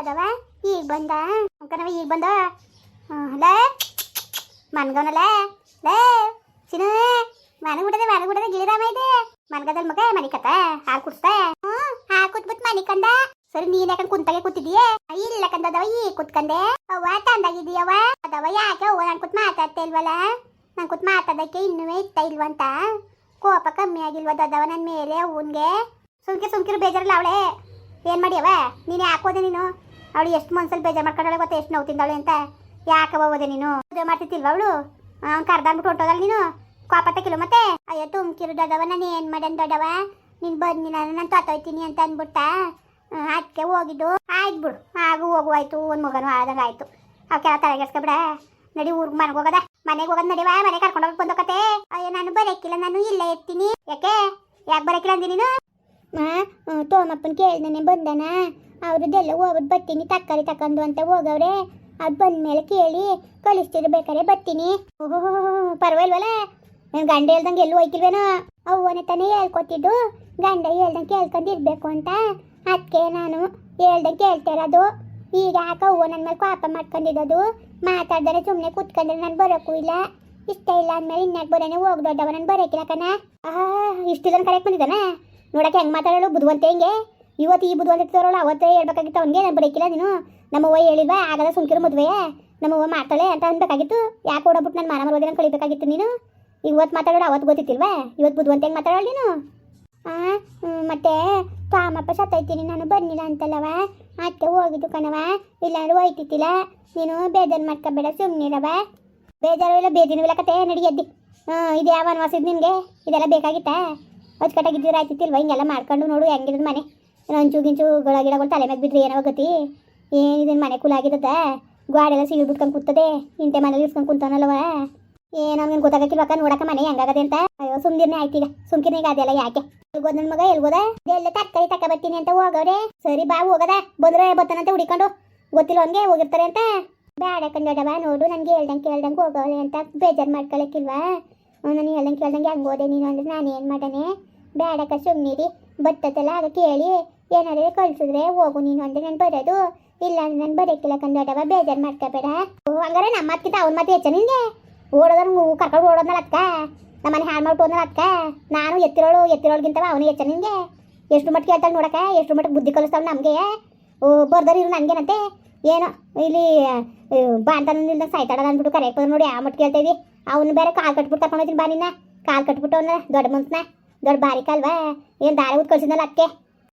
ಅದವ ಈಗ ಬಂದ? ಕಣವ ಈಗ ಬಂದ? ಲೇ, ಮನ್ಗವನಲ್ಲ, ಲೇ, ಚಿನ್ನ ಮನೆ ಬಿಡದೆ ಮನೆ ಬಿಡದೆ ಗಿಳಿರಾಮ ಇದೆ. ಮನ್ಗದಲ್ ಮಗ ಮನೆ ಕತ್ತ ಹಾಲು ಕುಡ್ಸ್ತಾ ಹ್ಞೂ ಹಾಲು ಕುಟ್ಬಿಟ್ಟು ಮನೆ ಕಂದ ಸರಿ, ನೀನ್ ಯಾಕಂದ್ ಕುಂತಾಗೆ ಕೂತಿದೀಯ ಇಲ್ಲ ಕಂದದವ, ಈ ಕುತ್ಕಂದೆ. ಅವ್ವ ತಂದಾಗಿದೀಯವ ಅದವ ಯಾಕೆ ಅವ್ವ? ನನ್ ಕೂತ್ ಮಾತಾಡ್ತಾ ಇಲ್ವಲ್ಲ ನನ್ ಕೂತ್ ಮಾತಾಡಕ್ಕೆ ಇನ್ನೂ ಇತ್ತ ಇಲ್ವಂತ. ಕೋಪ ಕಮ್ಮಿ ಆಗಿಲ್ವ ದದವ ನನ್ನ ಮೇಲೆ ಅವನ್ಗೆ? ಸುಮ್ಕೆ ಸುಮ್ಕಿರು ಬೇಜಾರಲ್ಲ ಅವಳೆ. ಏನ್ ಮಾಡ್ಯವ? ನೀನು ಹೋದೆ ನೀನು? ಅವಳು ಎಷ್ಟು ಮನ್ಸಲ್ಲಿ ಬೇಜಾರು ಮಾಡ್ಕೊಂಡಾಳೆ ಗೊತ್ತಾ? ಎಷ್ಟು ನೋವು ತಿಂದಾಳೆ ಅಂತ? ಯಾಕೆ ಹೋಗೋದೆ ನೀನು? ಮದುವೆ ಮಾಡ್ತಿತ್ತಿಲ್ವ ಅವಳು? ಕರ್ದಾನ್ಬಿಟ್ಟು ಹೊಂಟೋದಲ್ಲ ನೀನು? ಕೋಪ ಕಿಲೋ ಮತ್ತೆ? ಅಯ್ಯೋ ತುಮ್ಕಿರು ದೊಡ್ಡವ ನಾನು ಏನು ಮಾಡ್ಯಾನ ದೊಡ್ಡವ? ನೀನು ಬಂದು ನಾನು ನಾನು ತೊತ್ತೋಯ್ತೀನಿ ಅಂತ ಅಂದ್ಬಿಟ್ಟ ಅದಕ್ಕೆ ಹೋಗಿದ್ದು. ಆಯ್ತು ಬಿಡು. ಆಗು ಹೋಗುವಾಯ್ತು ಒಂದು ಮಗನೂ ಆದಂಗೆ ಆಯ್ತು. ಅವಕ್ಕೆಲ್ಲ ತಲೆಗೆಡ್ಸ್ಕೊಬಿಡ ನಡಿ ಊರ್ಗೆ ಮನೆಗೆ ಹೋಗದ. ಮನೆಗೆ ಹೋಗೋದು ನಡಿವ ಮನೆ ಕರ್ಕೊಂಡು ಹೋಗಿ ಬಂದೋಕತೆ ಅಯ್ಯೋ, ನಾನು ಬರೋಕ್ಕಿಲ್ಲ ನಾನು ಇಲ್ಲೇ ಇರ್ತೀನಿ. ಯಾಕೆ? ಯಾಕೆ ಬರೋಕ್ಕಿಲ್ಲ ಅಂದಿ ನೀನು? ತೋಮಪ್ಪನ ಕೇಳ್ದಾನೆ, ಬಂದನ? ಅವ್ರದ್ದೆಲ್ಲ ಹೋಗ್ಬಿಟ್ಟು ಬರ್ತೀನಿ ತಕ್ಕರಿ ತಕೊಂಡು ಅಂತ ಹೋಗವ್ರೆ. ಅದು ಬಂದ್ಮೇಲೆ ಕೇಳಿ ಕಳಿಸ್ತಿರ್ಬೇಕಾರೆ ಬರ್ತೀನಿ ಓಹೋ ಪರವಾಗಿಲ್ವಲ್ಲ ನನ್ನ ಗಂಡ ಹೇಳ್ದಂಗೆ ಎಲ್ಲೂ ಹೋಯ್ತಿಲ್ವೇನೋ ಅವ್ವನೇ ತಾನೇ ಹೇಳ್ಕೊತಿದ್ದು. ಗಂಡ ಹೇಳ್ದಂಗೆ ಕೇಳ್ಕೊಂಡಿರ್ಬೇಕು ಅಂತ. ಅದಕ್ಕೆ ನಾನು ಹೇಳ್ದಂಗೆ ಕೇಳ್ತಾ ಇರೋದು. ಈಗ ಯಾಕೆ ಅವ್ವ ನನ್ನ ಮೇಲೆ ಕೋಪ ಮಾಡ್ಕೊಂಡಿರೋದು ಮಾತಾಡ್ದರೆ ಸುಮ್ಮನೆ ಕೂತ್ಕೊಂಡ್ರೆ ನಾನು ಬರೋಕ್ಕೂ ಇಲ್ಲ. ಇಷ್ಟ ಇಲ್ಲ ಅಂದಮೇಲೆ ಬರೋನೆ? ಹೋಗ ದೊಡ್ಡವ ನಾನು ಬರೋಕಿಲ್ಲ ಕಣ. ಆಹಾ ಇಷ್ಟು ಜನ ಕರೆಕ್ಟ್ ಬಂದಿದ್ದಾನೆ? ನೋಡಕ್ಕೆ ಹೆಂಗೆ ಮಾತಾಡೋಳು? ಬುದ್ಧಿವಂತ ಹೆಂಗೆ? ಇವತ್ತು ಈ ಬುದ್ಧಿವಂತ ತೋರೋಳು ಅವತ್ತೇ ಹೇಳ್ಬೇಕಾಗಿತ್ತು ಅವನಿಗೆ, ನಾನು ಬರೀಕಿಲ್ಲ ನೀನು. ನಮ್ಮವ್ವ ಹೇಳಿಲ್ವಾ ಆಗದ ಸುಮ್ಕಿರು ಮದುವೆ ನಮ್ಮವ್ವ ಮಾಡ್ತಾಳೆ ಅಂತ ಅನ್ಬೇಕಾಗಿತ್ತು. ಯಾಕೆ ಓಡಬಿಟ್ಟು ನಾನು ಮಾನ ಮರೋದಿನ ಕಳಿಬೇಕಾಗಿತ್ತು ನೀನು? ಇವತ್ತು ಮಾತಾಡೋಳು, ಅವತ್ತು ಗೊತ್ತಿತ್ತಿಲ್ವಾ? ಇವತ್ತು ಬುದ್ಧಿವಂತ ಹೆಂಗೆ ಮಾತಾಡೋಳು ನೀನು? ಹಾಂ ಮತ್ತೆ ಸತ್ತೈತಿ ಸತ್ತೈತೀನಿ ನಾನು ಬರ್ನಿಲ್ಲ ಅಂತಲ್ಲವ? ಅದಕ್ಕೆ ಹೋಗಿದ್ದು ಕಣವ ಇಲ್ಲಾಂದ್ರೆ ಹೋಯ್ತಿತ್ತಿಲ್ಲ ನೀನು ಬೇಜಾರು ಮಾಡ್ಕೋಬೇಡ ಸುಮ್ಮನಿರವ ಬೇಜಾರು ಇಲ್ಲ ಬೇದಿನೂ ಇಲ್ಲ ಕತೆ, ನಡಿ ಎದ್ದಿ. ಹಾಂ ಇದು ಯಾವ ಅನ್ವಾಸಿದ್ ನಿನಗೆ? ಇದೆಲ್ಲ ಬೇಕಾಗಿತ್ತಾ? ಅಚ್ಚುಕಟ್ಟಾಗಿದ್ದಿರ ಆಯ್ತಿತ್ತಿಲ್ವ? ಹಿಂಗೆಲ್ಲ ಮಾಡ್ಕೊಂಡು ನೋಡು ಹೆಂಗಿರೋದು ಮನೆ. ರಂಚು ಗಿಂಚು ಗಳ ಗಿಡಗಳು ತಲೆ ಮ್ಯಾಗ ಬಿದ್ರಿ ಏನೋ ಗತಿ ಏನಿದೆ ಮನೆ ಕೂಲಾಗಿದ್ದದ ಗಾಡೆಲ್ಲ ಸಿಗಿ ಬಿಟ್ಕೊಂಡು ಕೂತದೆ. ಇಂತೆ ಮನೇಲಿ ಇಸ್ಕೊಂಡು ಕುಂತಾನಲ್ವ ಏನೋ ಅವ್ನಿಗೆ ಗೊತ್ತಾಗಕ್ಕಿಲ್ವಕ್ಕ ನೋಡಕ್ಕ ಮನೆ ಹೆಂಗಾಗದೆ ಅಂತ. ಅಯ್ಯೋ ಸುಮ್ದಿರ್ನೇ ಆಯ್ತೀಗ ಸುಮ್ಕಿರ್ನೆ ಈಗ ಅದೆಲ್ಲ ಯಾಕೆ? ಎಲ್ಗೋದ್ ನನ್ನ ಮಗ, ಎಲ್ಗೋದ? ಎಲ್ಲ ತಕ್ಕರಿ ತಕ್ಕ ಬರ್ತೀನಿ ಅಂತ ಹೋಗವ್ರೆ. ಸರಿ ಬಾ, ಹೋಗದ. ಬಂದ್ರೆ ಬತ್ತಾನಂತ ಹುಡಿಕೊಂಡು. ಗೊತ್ತಿಲ್ಲ ಹಂಗೆ ಹೋಗಿರ್ತಾರೆ ಅಂತ? ಬೇಡ ಕಂಡವ ನೋಡು ನನಗೆ ಹೇಳ್ದಂಗೆ ಕೇಳ್ದಂಗೆ ಹೋಗವ್ರೆ ಅಂತ ಬೇಜಾರು ಮಾಡ್ಕೊಳಕ್ಕಿಲ್ವಾ? ನಾನು ಹೇಳ್ದಂಗೆ ಕೇಳ್ದಂಗೆ ಹಂಗೆ ಹೋದೆ ನೀನು ಅಂದ್ರೆ ನಾನು ಏನು ಮಾಡನೆ? ಬೇಡಕ್ಕ ಸುಮ್ಮನಿರಿ ಬತ್ತತಲ್ಲ ಆಗ ಕೇಳಿ ಏನಾದ್ರು ಕಳ್ಸಿದ್ರೆ ಹೋಗು ನೀನು ಅಂದ್ರೆ ನಾನು ಬರೋದು. ಇಲ್ಲ ಅಂದ್ರೆ ನಾನು ಬರೋಕ್ಕಿಲ್ಲ ಕಂದಡವ ಬೇಜಾರು ಮಾಡ್ಕೋಬೇಡ. ಹಂಗಾರೆ ನಮ್ಮ ಮಾತ್ಕಿಂತ ಅವ್ನ ಮತ್ತೆ ಹೆಚ್ಚ ನಿಂಗೆ? ಓಡೋದ್ರ ಕರ್ಕೊಂಡು ಓಡೋದ್ನಲ್ಲ ಅಕ್ಕ ನಮ್ಮನೆ ಹಾಳು ಮಾಡ್ಬಿಟ್ಟು ಹೋದ್ನಲ್ಲ ಅಕ್ಕ ನಾನು ಎತ್ತಿರೋಳು, ಎತ್ತಿರೋಳ್ಗಿಂತವ ಅವನು ಹೆಚ್ಚ ನಿಂಗೆ? ಎಷ್ಟು ಮಟ್ಟಿಗೆ ಹೇಳ್ತಾಳೆ ನೋಡಕ್ಕ, ಎಷ್ಟು ಮಟ್ಟಿಗೆ ಬುದ್ಧಿ ಕಲಿಸ್ತಾವೆ ನಮಗೆ? ಓ ಬರ್ದರು ಇರು ನನಗೇನಂತೆ? ಏನೋ, ಇಲ್ಲಿ ಬಾಂತನಿಂದ ಸಾಯ್ತಾಡದ ಅಂದ್ಬಿಟ್ಟು ಕರೆಕ್ಟ್ ನೋಡಿ ಆ ಮಟ್ಟಿಗೆ ಹೇಳ್ತಾ ಅವ್ನು ಬೇರೆ ಕಾಲು ಕಟ್ಬಿಟ್ಟು ಕರ್ಕೊಂಡು ಹೋಗ್ತೀನಿ ಬಾ ನಿನ್ನ. ಕಾಲು ಕಟ್ಬಿಟ್ಟು ಅವನ ದೊಡ್ಡ ಮನ್ಸನ ದೊಡ್ಡ ಬಾರಿಕ ಅಲ್ವಾ? ಏನು ದಾರಿ ಊದ್ ಕಳ್ಸಿದ್ನಲ್ಲ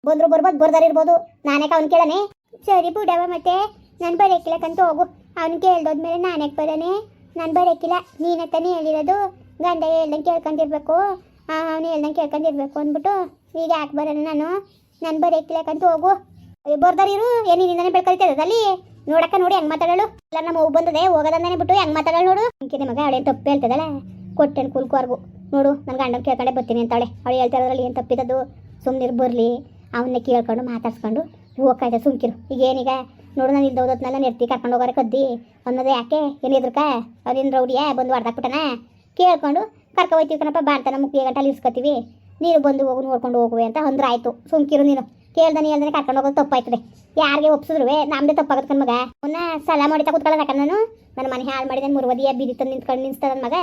ಬಂದ್ರು ಬರ್ಬೋದು, ಬರ್ದಾರ ಇರ್ಬೋದು. ನಾನೇಕ ಅವ್ನು ಕೇಳನೆ? ಸರಿ ಬಿಡವ ಮತ್ತೆ. ನಾನು ಬರೋಕ್ಕಿಲ್ಲಕ್ಕಂತ ಹೋಗು. ಅವ್ನು ಕೇಳ್ದೋದ್ಮೇಲೆ ನಾನೇಕ ಬರೋನೆ? ನಾನು ಬರೋಕ್ಕಿಲ್ಲ ನೀನೇ ತಾನೇ ಹೇಳಿರೋದು? ಗಂಡ ಹೇಳ್ದಂಗೆ ಕೇಳ್ಕೊಂಡಿರ್ಬೇಕು. ಅವನು ಹೇಳ್ದಂಗೆ ಕೇಳ್ಕೊಂಡಿರ್ಬೇಕು ಅಂದ್ಬಿಟ್ಟು ಈಗ ಯಾಕೆ ಬರೋಣ ನಾನು? ನಾನು ಬರೋಕ್ಕಿಲ್ಲಕ್ಕಂತ ಹೋಗು. ಬರ್ದಾರಿರು ಏನಿಂದಾನೆ ಬೆಳ್ಕರಿತದ ಅಲ್ಲಿ? ನೋಡಕ್ಕ ನೋಡಿ, ಹೆಂಗ್ ಮಾತಾಡೋಳು. ಎಲ್ಲ ನಮ್ಮ ಹೋಗಿ ಬಂದದೆ ಹೋಗೋದಂದಾನೆ ಬಿಟ್ಟು, ಹೆಂಗ್ ಮಾತಾಡೋಳು ನೋಡು. ಅಂಕಿನ ಮಗ, ಅವಳೇನು ತಪ್ಪು ಹೇಳ್ತದಲ್ಲ? ಕೊಟ್ಟೆನ್ ಕುಲ್ಕೋರ್ಗು ನೋಡು ನನ್ನ ಗಂಡನ ಕೇಳ್ಕೊಂಡೆ ಬರ್ತೀನಿ ಅಂತಾಳೆ. ಅವಳು ಹೇಳ್ತಾ ಇರೋದ್ರಲ್ಲಿ ಏನು ತಪ್ಪಿದದು ಸುಮ್ಮನೆ ಬರಲಿ. ಅವನ್ನೇ ಕೇಳ್ಕೊಂಡು ಮಾತಾಡ್ಸ್ಕೊಂಡು ಹೋಗ್ಕಾಯ್ತು ಸುಮ್ಕಿರು. ಈಗ ಏನೀಗ? ನೋಡು, ನಾನು ಇಲ್ದ ಹೋದತ್ನೆಲ್ಲ ನೆರ್ತಿ ಕರ್ಕೊಂಡು ಹೋಗಾರೆ ಕದ್ದಿ. ಅನ್ನೋದು ಯಾಕೆ? ಏನು ಎದ್ರಕ ಅವ್ರೇನು ರೌಡಿಯಾ? ಬಂದು ಹೊಡ್ದಾಕ್ಬಿಟ್ಟನ? ಕೇಳ್ಕೊಂಡು ಕರ್ಕೊ ಹೋಯ್ತೀವಿ ಕಣಪ್ಪ, ಬಾಣ್ತನ ಮುಕ್ಕಿ ಗಂಟಲ್ಲಿ ಇಸ್ಕೊತೀವಿ. ನೀನು ಬಂದು ಹೋಗು, ನೋಡ್ಕೊಂಡು ಹೋಗುವೆ ಅಂತ ಅಂದ್ರೆ ಆಯಿತು ಸುಮ್ಕಿರು ನೀನು. ಕೇಳ್ದಾನೆ, ಹೇಳ್ದಾನೆ ಕರ್ಕೊಂಡು ಹೋಗೋದು ತಪ್ಪಾಯ್ತದೆ. ಯಾರಿಗೆ ಒಪ್ಸಿದ್ರು ನಮ್ದೇ ತಪ್ಪಾಗತ್ತೆ ಕಣ್ ಮಗ. ಅವನ್ನ ಸಲ ಮಾಡಿ ತಗೊತ್ಕೊಳ್ಳೋದ ನಾನು? ನನ್ನ ಮನೆ ಹಾಳು ಮಾಡಿದ, ಮುರುವದಿಯ ಬೀದಿ ತಂದು ನಿಂತ್ಕೊಂಡು ನಿಂತದ ಮಗ.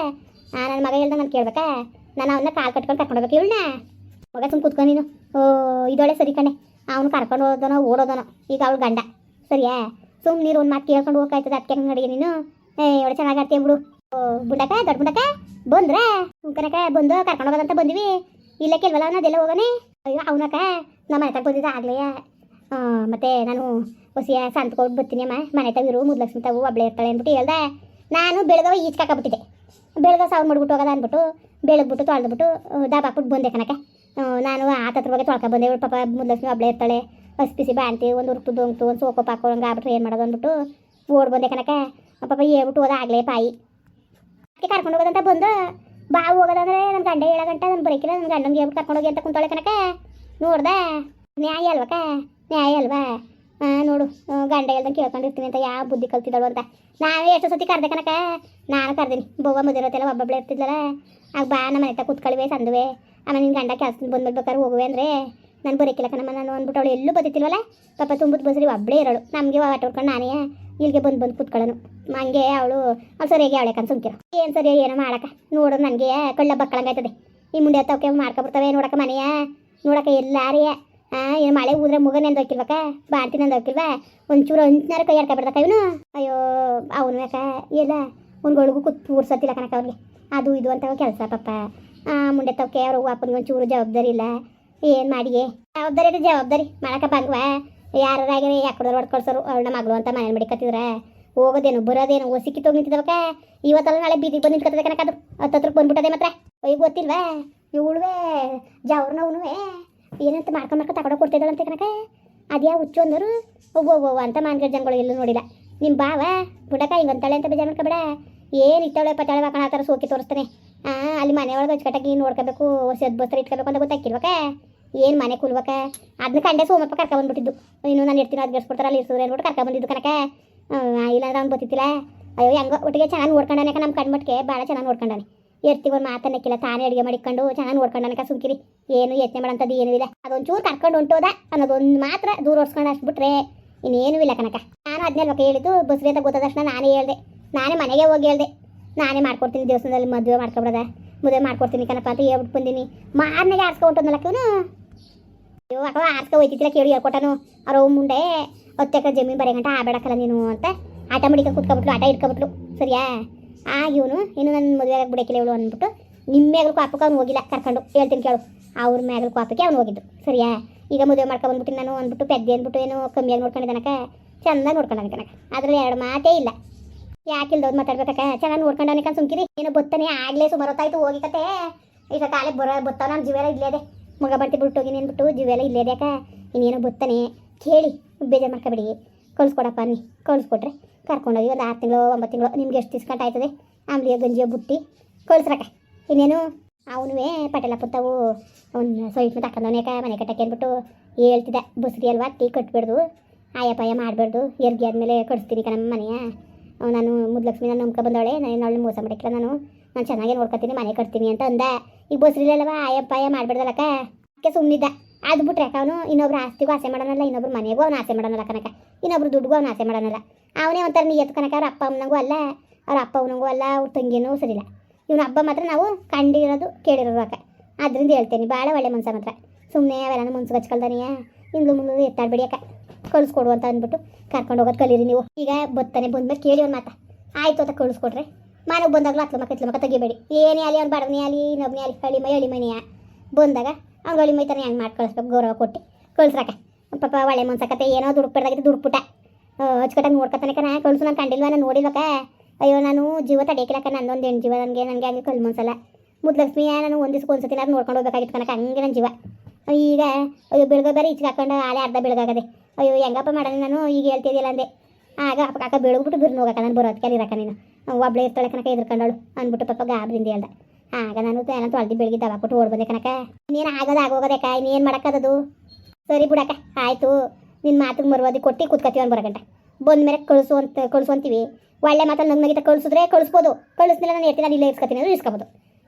ನನ್ನ ಮಗ ಹೇಳ್ದಂಗೆ ನಾನು ಕೇಳ್ಬೇಕಾ? ನಾನು ಅವನ್ನ ಕಾಲು ಕಟ್ಕೊಂಡು ಕರ್ಕೊಂಡು ಹೋಗ್ಬೇಕು. ಇವಳನ್ನ? ಮಗ ಸುಮ್ ಕೂತ್ಕೊಂಡು ನೀನು. ಓ ಇದೊಳೆ ಸರಿ ಕಣೆ. ಅವನು ಕರ್ಕೊಂಡು ಹೋದನೋ, ಓಡೋದನೋ. ಈಗ ಅವಳು ಗಂಡ. ಸರಿಯಾ? ಸುಮ್ ನೀರು ಒಂದು ಮಾತು ಕೇಳ್ಕೊಂಡು ಹೋಗ್ತಾಯ್ತದ ಅದಕ್ಕೆ ಹಂಗೆ ನೀನು? ಏ, ಒಳ್ಳೆ ಚೆನ್ನಾಗಿ ಆಡ್ತೀಯ ಬಿಡು. ಬುಂಡಕ ದೊಡ್ಡ ಬುಂಡಕ ಬಂದ್ರೆ? ಕನಕ, ಬಂದು ಕರ್ಕೊಂಡು ಹೋಗೋದಂತ ಬಂದಿವಿ. ಇಲ್ಲ ಕೆಲವಲ್ಲ ಅನ್ನೋದೆಲ್ಲ ಹೋಗೋನೆ? ಅಯ್ಯೋ ಅವನಕ ನಮ್ಮ ಮನೆ ತಗ ಬಂದಿದ್ದ ಆಗ್ಲೇ. ಮತ್ತೆ ನಾನು ಹೊಸಿಯ ಸಂತ್ಕೊಂಡು ಬರ್ತೀನಿ ಅಮ್ಮ. ಮನೆ ತಗಿರು, ಮುದ್ಲಕ್ಷ್ಮಿ ತಗು, ಒಬ್ಳೆ ಇರ್ತಾಳೆ ಅಂದ್ಬಿಟ್ಟು ಹೇಳ್ದೆ. ನಾನು ಬೆಳಗವ ಈಚ್ಕಾಕಬಿಟ್ಟಿದ್ದೆ ಬೆಳಗ್ಗೆ ಸಾವು ಮಾಡ್ಬಿಟ್ಟು ಹೋಗೋದ ಅಂದ್ಬಿಟ್ಟು ಬೆಳಗ್ಬಿಟ್ಟು ತೊಳೆದ್ಬಿಟ್ಟು ದಾಬಾಕ್ಬಿಟ್ಟು ಬಂದೆ ಕಣಕ್ಕೆ. ನಾನು ಆತ ಹತ್ರ ಹೋಗಿ ತೊಳ್ಕೊ ಬಂದೆ. ಇವಳು ಪಾಪ ಮುದ್ಲಕ್ಷ್ಮಿ ಒಬ್ಳೆ ಇರ್ತಾಳೆ. ಹಸಿ ಬಿಸಿ ಬಾಣ್ತಿ, ಒಂದು ಉರುಕ್ತು ದೊಂಗ್ತು ಒಂದು ಸೋಕೋಪ್ ಹಾಕೋಂಗೆ ಆಗ್ಬಿಟ್ರೆ ಏನು ಮಾಡೋದು ಅಂದ್ಬಿಟ್ಟು ಓಡ್ ಬಂದೆ ಕಣಕ್ಕೆ. ಪಾಪ ಹೇಳ್ಬಿಟ್ಟು ಹೋದ ಆಗಲೇ ಪಾಯಿ. ಅದಕ್ಕೆ ಕರ್ಕೊಂಡು ಹೋಗೋದಂತ ಬಂದು. ಬಾ ಹೋಗೋದಂದ್ರೆ ನನ್ನ ಗಂಡ ಏಳ ಗಂಟೆ, ನಾನು ಬರೋಕಿಲ್ಲ ನನ್ನ ಗಂಡಂಗೆ ಹೇಳ್ಬಿಟ್ಟು ಕರ್ಕೊಂಡು ಹೋಗಿ ಅಂತ ಕುಂತಾಳೆ ಕಣಕ್ಕೆ. ನೋಡ್ದೆ. ನ್ಯಾಯ ಅಲ್ವಕ್ಕ ನ್ಯಾಯ ಅಲ್ವಾ? ನೋಡು. ಗಂಡ ಹೇಳ್ದಂಗೆ ಕೇಳ್ಕೊಂಡಿರ್ತೀನಿ ಅಂತ ಯಾವ ಬುದ್ಧಿ ಕಲ್ತಿದ್ದಾಳು ಅಂತ. ನಾವೇ ಎಷ್ಟು ಸತಿ ಕರ್ದೆ ಕನಕ ನಾನು ಕರ್ದೀನಿ. ಬೊವ್ವ ಮುದಿರೋತೆಲ್ಲ ಒಬ್ಬೊಬ್ಳೆ ಇರ್ತಿದ್ದಲ್ಲ ಆಗ ಬಾ, ನಮ್ಮ ಮನೆ ಕುತ್ಕೊಳ್ವೆ, ಸಂದುವೆ. ಆಮೇಲೆ ನಿನ್ನ ಗಂಡ ಕೆಲಸದಿಂದ ಬಂದ್ಬಿಡ್ಬೇಕಾದ್ರೆ ಹೋಗುವೆ ಅಂದರೆ ನಾನು ಬರೋಕ್ಕಿಲ್ಲ ಕಣಮ್ಮ ನಾನು ಅಂದ್ಬಿಟ್ಟು ಅವಳು ಎಲ್ಲೂ ಬತ್ತಿಲ್ವಲ್ಲ ಪಾಪ ತುಂಬದ ಬಸ್ರಿ ಒಬ್ಬಳೇ ಇರೋಳು. ನಮಗೆ ಆಟ ಹೊಡ್ಕೊಂಡು ನಾನೇ ಇಲ್ಲಿಗೆ ಬಂದು ಬಂದು ಕೂತ್ಕೊಳ್ಳೋನು. ಹಂಗೆ ಅವಳು ಅವ್ಳು ಸರಿಯಾಗಿ ಅವಳೆ ಕನ್ ಸುಮ್ಕಿರ. ಏನು ಸರಿ ಏನೋ ಮಾಡಕ್ಕ ನೋಡು, ನನಗೆ ಕಳ್ಳ ಬಕ್ಕಳಂಗಾಯ್ತದೆ ಈ ಮುಂಡೆ ಹತ್ತವಕ್ಕೆ ಮಾಡ್ಕೊಬಿಡ್ತವೆ ನೋಡಕ್ಕ ಮನೆಯ. ನೋಡಕ್ಕ ಎಲ್ಲಾರಿಯ. ಹಾಂ ಏನು ಮಳೆ ಊದ್ರೆ ಮುಗನೆ ಅಂತ ಹೋಗಿಲ್ವಕ್ಕ ಬಾಣ್ತೀನಿ ಅಂತ ಹೋಗಿಲ್ವಾ ಒಂಚೂರು ಅಂಚಿನಾರ ಕೈ ಹಾಡ್ಕೊಬಿಡ್ದಕ್ಕ ಇವನು? ಅಯ್ಯೋ, ಅವನು ಯಾಕ? ಇಲ್ಲ ಒಂದ್ಗಳಿಗೂ ಕೂತ್ ಕೂರ್ಸತಿಲ್ಲ ಕಣಕ್ಕ ಅವ್ರಿಗೆ ಅದು ಇದು ಅಂತ ಕೆಲಸ ಪಾಪ. ಆ, ಮುಂಡೆ ತವಕ್ಕೆ ಅವ್ರ ಅಪ್ಪನಿಗೆ ಒಂಚೂರು ಜವಾಬ್ದಾರಿ ಇಲ್ಲ. ಏನು ಮಾಡಿಗೆ? ಜವಾಬ್ದಾರಿ ಇದೆ ಜವಾಬ್ದಾರಿ. ಮಾಡಕ್ಕ ಬಂದ್ವಾ? ಯಾರಾಗಿರಿ ಯಾಕಡೋರು ಹೊಡ್ಕೊಳ್ಸೋರು ನಮ್ಮ ಮಗಳು ಅಂತ ಮನೇಲಿ ಮಡಿಕತ್ತಿದ್ರೆ ಹೋಗೋದೇನು, ಬರೋದೇನು? ತೊಗೊಂಡು ನಿಂತಿದ್ದವಕ್ಕ ಇವತ್ತಲ್ಲ ನಾಳೆ ಬೀದಿಗೆ ಬಂದು ನಿಂತ್ಕೊತದೆ ಕಣಕ್ಕ ಅದು. ಹತ್ತತ್ರಕ್ಕೆ ಬಂದ್ಬಿಟ್ಟದೆ ಮಾತ್ರ. ಅಯ್ಯ, ಗೊತ್ತಿಲ್ವಾ? ಇವಳುವೆ ಜವ್ರನ್ನ ಅವನುವೆ ಏನಂತ ಮಾಡ್ಕೊಂಡ್ ಮಾಡ್ಕೊಂಡು ತಗೊಂಡು ಕೊಡ್ತಿದ್ದಾಳಂತೆ ಕನಕ ಅದ್ಯಾ ಹುಚ್ಚು ಅಂದರು. ಒಬ್ಬ ಅಂತ ಮಾನ್ಗಡ್ ಜನಗಳು ಎಲ್ಲೂ ನೋಡಿಲ್ಲ. ನಿಮ್ಮ ಬಾವ ಬುಡಕ ಹಿಂಗಂತಾಳೆ ಅಂತ ಬೇಜಾರು ಮಾಡ್ಕೊಬೇಡ. ಏನು ಇತ್ತಾಳೆ ಪತ್ತಾಳೆ ಹಾಕೊಂಡು ಆ ಥರ ಸೋಕಿ ತೋರಿಸ್ತಾನೆ. ಹಾಂ ಅಲ್ಲಿ ಮನೆಯೊಳಗೆ ಒಳಗೆ ಅಚ್ಚುಕಟ್ಟಾಗಿ ನೋಡ್ಕೋಬೇಕು ಸದ್ ಬಸ್ತರ ಇಟ್ಕೋಬೇಕು ಅಂತ ಗೊತ್ತಾಕಿರ್ಬೇಕ ಏನು ಮನೆ ಕುಲ್ಬೇಕ ಅದನ್ನ ಕಂಡೆ ಸೋಮಪ್ಪ ಕರ್ಕ ಬಂದ್ಬಿಟ್ಟಿದ್ದು. ಇನ್ನು ನಾನು ಇರ್ತೀನಿ ಅದು ಗೆಡ್ಸ್ಬಿಡ್ತಾರೆ ಅಲ್ಲಿ ಇರ್ಸಿದ್ರೆ ಅಂದ್ಬಿಟ್ಟು ಕರ್ಕ ಬಂದಿದ್ದು ಕನಕ ಇಲ್ಲಾಂದ್ರೆ ಅವ್ನು ಗೊತ್ತಿತ್ತಿಲ್ಲ. ಅಯ್ಯೋ, ಹೆಂಗೋ ಒಟ್ಟಿಗೆ ಚೆನ್ನಾಗಿ ನೋಡ್ಕೊಂಡಾನೆ ನಮ್ಮ ಕಣ್ಮಟ್ಗೆ ಭಾಳ ಚೆನ್ನಾಗಿ ನೋಡ್ಕೊಂಡಾನೆ. ಎರ್ತಿಗೆ ಒಂದು ಮಾತನ್ನಕ್ಕಿಲ್ಲ ತಾನೇ ಅಡುಗೆ ಮಾಡಿಕೊಂಡು ಚೆನ್ನಾಗಿ ನೋಡ್ಕೊಂಡಾನಕ ಸುಮ್ಕಿರಿ. ಏನು ಯೋಚನೆ ಮಾಡೋಂಥದ್ದು ಏನೂ ಇಲ್ಲ. ಅದೊಂಚೂರು ಕರ್ಕೊಂಡು ಹೊಂಟೋದ. ಅನ್ನೋದೊಂದು ಮಾತ್ರ ದೂರ ಓಡಿಸ್ಕೊಂಡು ಅಷ್ಟು ಬಿಟ್ರೆ ಇನ್ನೇನು ಇಲ್ಲ ಕನಕ ನಾನು ಅದನ್ನೇ ಬಗ್ಗೆ ಹೇಳಿದ್ದು ಅಂತ ಗೊತ್ತಾದ ತಕ್ಷಣ ನಾನೇ ಹೇಳ್ದೆ. ನಾನೇ ಮನೆಗೆ ಹೋಗಿ ಹೇಳ್ದೆ. ನಾನೇ ಮಾಡ್ಕೊಡ್ತೀನಿ ದೇವಸ್ಥಾನದಲ್ಲಿ ಮದುವೆ ಮಾಡ್ಕೊಬಿಡದ ಮದುವೆ ಮಾಡ್ಕೊಡ್ತೀನಿ ಕಣಪ್ಪ ಅಂತ ಹೇಳ್ಬಿಟ್ಟು ಬಂದೀನಿ. ಮಾರನೆಗೆ ಆರ್ಸ್ಕೊಂಡ್ನಲ್ಲ ಇವನು ಅಯ್ಯೋ ಅಕ್ಕ ಆರ್ಸ್ಕೊ ಹೋಯ್ತಿದ್ದಿಲ್ಲ ಕೇಳಿ ಹೇಳ್ಕೊಟ್ಟನು. ಅವ್ರ ಮುಂದೆ, ಹತ್ತು ಎಕರೆ ಜಮೀನು ಬರೀ ಗಂಟ ಆಬೇಡಕ್ಕಲ್ಲ ನೀನು ಅಂತ ಆಟ ಮಡಿಕ ಕುತ್ಕೊಬಿಟ್ಲು, ಆಟ ಇಟ್ಕೊಬಿಟ್ಲು ಸರಿಯಾ? ಆ, ಇವನು, ಇನ್ನು ನನ್ನ ಮದುವೆ ಆಗಿ ಬಿಡಕ್ಕಿಲ್ಲ ಇವಳು ಅಂದ್ಬಿಟ್ಟು ನಿಮ್ಮ ಮ್ಯಾಗಲು ಕಾಪಕ್ಕೆ ಅವ್ನು ಹೋಗಿಲ್ಲ, ಕರ್ಕೊಂಡು ಹೇಳ್ತೀನಿ ಕೇಳು. ಅವ್ರ ಮ್ಯಾಗಲು ಕಾಪಕ್ಕೆ ಅವ್ನು ಹೋಗಿದ್ದು. ಸರಿಯಾ? ಈಗ ಮದುವೆ ಮಾಡ್ಕೊ ಬಂದ್ಬಿಟ್ಟು ನಾನು ಅಂದ್ಬಿಟ್ಟು ಪೆದ್ದೆ ಅಂದ್ಬಿಟ್ಟು ಏನು ಕಮ್ಮಿಯಾಗಿ ನೋಡ್ಕೊಂಡಿದ್ದಾನಕ ಚೆನ್ನಾಗಿ ನೋಡ್ಕೊಂಡಾನೆ ಅದರಲ್ಲಿ ಎರಡು ಮಾತೇ ಇಲ್ಲ. ಯಾಕಿಲ್ದವ್ರು ಮಾತಾಡ್ಬೇಕಕ್ಕ ಚೆನ್ನಾಗಿ ನೋಡ್ಕೊಂಡನಕ ಸುಮ್ಕಿರಿ. ಏನೋ ಬತ್ತಾನೆ ಆಗ್ಲೇ ಸುಮಾರು ಹೊತ್ತಾಯ್ತು, ಹೋಗಿ ಕತೆ. ಈಗ ಕಾಲೇ ಬರೋ, ಬತ್ತಾವ ನಾನು ಜೀವೆಲ್ಲ ಇಲ್ಲೇ ಇದೆ. ಮಗ ಬರ್ತಿ ಬಿಟ್ಟು ಹೋಗಿ ಅಂದ್ಬಿಟ್ಟು ಜೀವೆಲ್ಲ ಇಲ್ಲೇದೆ ಅಕ್ಕ. ಇನ್ನೇನೋ ಬತ್ತಾನೆ. ಕೇಳಿ, ಬೇಜಾರು ಮಾಡ್ಕೊಬೇಡಿ. ಕಳ್ಸ್ಕೊಡಪ್ಪ ನೀ. ಕಳ್ಸ್ಕೊಟ್ರೆ ಕರ್ಕೊಂಡೋಗಿ ಒಂದು ಆರು ತಿಂಗಳು, ಒಂಬತ್ತು ತಿಂಗಳು, ನಿಮ್ಗೆ ಎಷ್ಟು ದಿವ್ಸ ಆಯ್ತದೆ? ಆಮ್ಲಿಯ ಗಂಜಿಯ, ಬುಟ್ಟಿ ಕಳಿಸ್ರಕ್ಕ ಇನ್ನೇನು? ಅವನುವೇ ಪಟೇಲ ಪುತ್ತವು ಅವ್ನು ಸೊಯ್ಟ್ ತಕೊಂಡವನೇಕ ಮನೆ ಕಟ್ಟಕ್ಕೆ ಅಂದ್ಬಿಟ್ಟು ಹೇಳ್ತಿದ್ದೆ. ಬಸ್ರಿ ಅಲ್ವಾ, ಟೀ ಕಟ್ಬಿಡ್ದು ಆಯಪ್ಪಾಯ ಪಾಯ ಮಾಡಬಾರ್ದು ಎರ್ಗಿ ಆದಮೇಲೆ ಕಳಿಸ್ತೀನಿ ಕಣಮ್ಮ ಮನೆಯ. ಅವ್ ನಾನು ಮುದ್ಲಕ್ಷ್ಮಿ ನಾನು ನಮ್ಕೊ ಬಂದವಳೆ ನಾನು ಅವಳು ಮೋಸ ಮಾಡಿಕ್ಕಿಲ್ಲ ನಾನು. ನಾನು ಚೆನ್ನಾಗಿ ನೋಡ್ಕೊತೀನಿ, ಮನೆ ಕಟ್ತೀನಿ ಅಂತ ಅಂದ. ಈಗ ಬಸ್ರಿಲ್ಲವ ಆಯಪ್ಪಾಯ ಪಾಯ ಅಕ್ಕೆ? ಸುಮ್ಮನಿದ್ದ ಅದು ಬಿಟ್ರೆ ಅವನು ಇನ್ನೊಬ್ರು ಆಸ್ತಿಗೂ ಆಸೆ ಮಾಡೋಣಲ್ಲ ಇನ್ನೊಬ್ರು ಮನೆಗೂ ಅವ್ನು ಆಸೆ ಮಾಡೋಣಲ್ಲ ಕನಕ ಇನ್ನೊಬ್ರು ದುಡ್ಡುಗೂ ಅವ್ನು ಆಸೆ ಮಾಡೋನಲ್ಲ. ಅವನೇ ಒಂಥರ ನೀ ಕನಕ ಅವ್ರ ಅಪ್ಪ ಅಮ್ಮನಂಗೂ ಅಲ್ಲ, ಅವ್ರ ಅಪ್ಪ ಅವನಿಗೂ ಅಲ್ಲ, ಅವ್ರ ತಂಗಿನೂ ಸರಿಲ್ಲ ಇವನ ಹಬ್ಬ ಮಾತ್ರ ನಾವು ಕಂಡಿರೋದು, ಕೇಳಿರೋದು ಅಕ್ಕ ಅದರಿಂದ ಹೇಳ್ತೇನೆ ಭಾಳ ಒಳ್ಳೆ ಮನ್ಸ ಮಾತ್ರ. ಸುಮ್ಮನೆ ಅವೆಲ್ಲ ಮನ್ಸು ಹಚ್ಕೊಳ್ದಾನೆಯ ಇಂದು ಮುಂದು ಎತ್ತಾಡ್ಬೇಡಿ ಅಕ್ಕ ಕಳಿಸ್ಕೊಡು ಅಂತ ಅಂದ್ಬಿಟ್ಟು ಕರ್ಕೊಂಡು ಹೋಗೋದು ಕಲೀರಿ ನೀವು. ಈಗ ಬತ್ತಾನೆ ಬಂದ್ಮೇಲೆ ಕೇಳಿ ಒಂದು ಮಾತ. ಆಯ್ತು ಅಂತ ಕಳಿಸ್ಕೊಟ್ರೆ, ಮನೆಗೆ ಬಂದಾಗಲೂ ಅತ್ಲ ಮಕ್ಕ ಹತ್ಲ ಮಕ್ಕ ತೆಗಿಬೇಡಿ. ಏನೇ ಆಗಲಿ ಅವ್ನು ಬಡವನೇ ಆಗಲಿ ಇನ್ನೊಬ್ಬನೇ ಆಗಲಿ, ಹಳ್ಳಿ ಮೈ, ಹಳ್ಳಿ ಮನೆಯ? ಬಂದಾಗ ಅವ್ನು ಹಳ್ಳಿ ಮೈತಾನೆ ಹೆಂಗೆ ಮಾಡಿ ಕಳಿಸ್ಬೇಕು ಗೌರವ ಕೊಟ್ಟು ಕಳಿಸ್ರಕ್ಕ ಪಾಪ ಒಳ್ಳೆ ಮನ್ಸಕತ್ತೆ ಏನೋ ದುಡ್ಡು ಪುಟ್ಟ. ಅಚ್ಚುಕಟ್ಟಾಗಿ ನೋಡ್ಕೊತಾನೆ ನಾ. ಕಳ್ಸು ನಾನು ಕಂಡಿಲ್ವ? ನಾನು ನೋಡಿಲ್ವಕ್ಕ ಅಯ್ಯೋ, ನಾನು ಜೀವ ತಡೆಯಕ್ಕಿಲ್ಲಕ್ಕ ನಂದೊಂದು ಹೆಣ್ಣು ಜೀವ ನನಗೆ ನನಗೆ ಹಂಗೆ ಕಲ್ ಮನ್ಸಲ್ಲ. ಮುದ್ಲಕ್ಷ್ಮಿಯ ನಾನು ಒಂದು ದಿವ್ಸಕ್ಕೆ ಒಂದ್ಸತಿ ನಾನು ನೋಡ್ಕೊಂಡು ಹೋಗ್ಬೇಕಾಗಿತ್ತು ಕನಕ ಹಂಗೆ ನನ್ನ ಜೀವ. ಈಗ, ಅಯ್ಯೋ ಬೆಳಗ್ಗೆ ಬೇರೆ ಈಚೆಗೆ ಹಾಕೊಂಡು ಆಲೆ ಅರ್ಧ ಬೆಳಗಾಗದೆ. ಅಯ್ಯೋ, ಹೆಂಗಪ್ಪ ಮಾಡೋಣ ನಾನು? ಈಗ ಹೇಳ್ತಿದ್ದಿಲ್ಲ ಅಂದೆ. ಆಗ ಅಪ್ಪ ಕಾಕ ಬೆಳಗ್ಬಿಟ್ಟು ಬಿರ್ನು ಹೋಗಕ್ಕ. ನಾನು ಬರೋದಕ್ಕೆ ಇರಕ ನೀನು. ಒಬ್ಬಳೇ ಇರ್ತಾಳೆ ಕನಕ ಎದ್ರಕೊಂಡಳು. ಅಂದ್ಬಿಟ್ಟು ಪಾಪ ಗಾಬ್ರಿಂದ ಹೇಳ್ದೆ. ಆಗ ನಾನು ಎಲ್ಲ ಅಳ್ದಿ ಬೆಳಗ್ಗೆ ದವ ಕೊಟ್ಟು ಓಡ್ ಬಂದೆ ಕನಕ ನೀನು ಆಗೋದು ಆಗೋಗೋದಕ್ಕ ಇನ್ನೇನು ಮಾಡೋಕ್ಕದದು ಸರಿ ಬಿಡಕ್ಕ. ಆಯಿತು. ನಿನ್ನ ಮಾತಿಗೆ ಮರುವಾದಿ ಕೊಟ್ಟು ಕೂತ್ಕೊತೀವಿ ಗಂಟೆ ಬಂದ ಮೇಲೆ ಕಳಿಸು ಅಂತ, ಕಳಿಸು ಅಂತೀವಿ. ಒಳ್ಳೆ ಮಾತಲ್ಲಿ ನಗ್ ನಗಿತ ಕಳಿಸಿದ್ರೆ ಕಳಿಸ್ಬೋದು. ಕಳಿಸ್ಲಿಲ್ಲ ನಾನು ನಾನು ಇಲ್ಲೇ ಇಸ್ಕೊತೀನಿ ಅಂದ್ರೆ ಇಸ್ಕೋಬೋದು.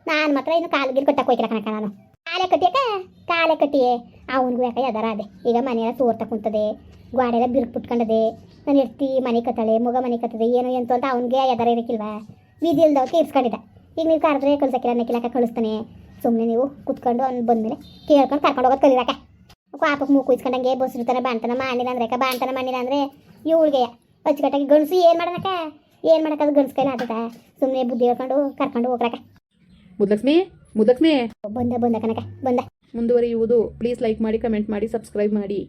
ನಾನು ಮಾತ್ರ ಇನ್ನು ಕಾಲ್ಗಿರ್ ಕಟ್ಟಕ್ಕೆ ಹೋಗಿ ಕನಕ ನಾನು. ಕಾಲೆ ಕಟ್ಟಿಯಕ್ಕೆ? ಕಾಲೆ ಕಟ್ಟಿಯೇ? ಅವನಿಗೂ ಯಾಕೆ ಅದರ ಅದೇ. ಈಗ ಮನೆಯೆಲ್ಲ ಸೋರ್ತಾ ಕುಂತದೆ. ಗೋಡೆಲ್ಲ ಬಿರುಕು ಬಿಟ್ಕೊಂಡದೆ ನಾನು ಎತ್ತಿ ಮನೆ ಕತ್ತಳೆ, ಮಗ ಮನೆ ಕತ್ತದೆ, ಏನೋ ಎಂತ ಅಂತ ಅವನಿಗೆ ಎದರ ಇರಕ್ಕಿಲ್ವಾ ಬೀದಿ ಇಲ್ದವಕ್ಕೆ ಇರ್ಸ್ಕೊಂಡಿದ್ದ ಈಗ ನೀವು ಕರೆದ್ರೆ ಕಳ್ಸಕ್ಕಿಲ್ಲ ಅನ್ನಕ್ಕಿಲ್ಲ ಕಳಿಸ್ತಾನೆ. ಸುಮ್ಮನೆ ನೀವು ಕುತ್ಕೊಂಡು ಅವ್ನು ಬಂದಮೇಲೆ ಕೇಳ್ಕೊಂಡು ಕರ್ಕೊಂಡು ಹೋಗೋದು ಕಲಿರಾಕ ಪಾಪಕ್ಕೆ ಮೂಕು ಇಸ್ಕೊಂಡಂಗೆ ಬಸ್ ಇರ್ತಾನೆ ಬಾಣ್ತನ ಮಾಡಿಲ್ಲ ಅಂದ್ರೆ ಅಕ್ಕ ಬಾಣ್ತನ ಮಾಡಿಲ್ಲ ಅಂದರೆ ಇವಳಿಗೆ ಅಚ್ಚುಕಟ್ಟಾಗಿ ಗಣಸು ಏನು ಮಾಡೋಣಕ್ಕ ಏನು ಮಾಡೋಕ್ಕದು ಗಣಸು ಕೈಲಿ ಆತದ? ಸುಮ್ಮನೆ ಬುದ್ಧಿ ಹೇಳ್ಕೊಂಡು ಕರ್ಕೊಂಡು ಹೋಗ್ರಕ್ಕ ಮುದ್ಲಕ್ಷ್ಮಿ ಮುದ್ಲಕ್ಷ್ಮಿ. ಬಂದ ಬಂದ ಕನಕ ಬಂದ. ಮುಂದುವರಿಯುವುದು. ಪ್ಲೀಸ್ ಲೈಕ್ ಮಾಡಿ ಕಮೆಂಟ್ ಮಾಡಿ ಸಬ್ಸ್ಕ್ರೈಬ್ ಮಾಡಿ.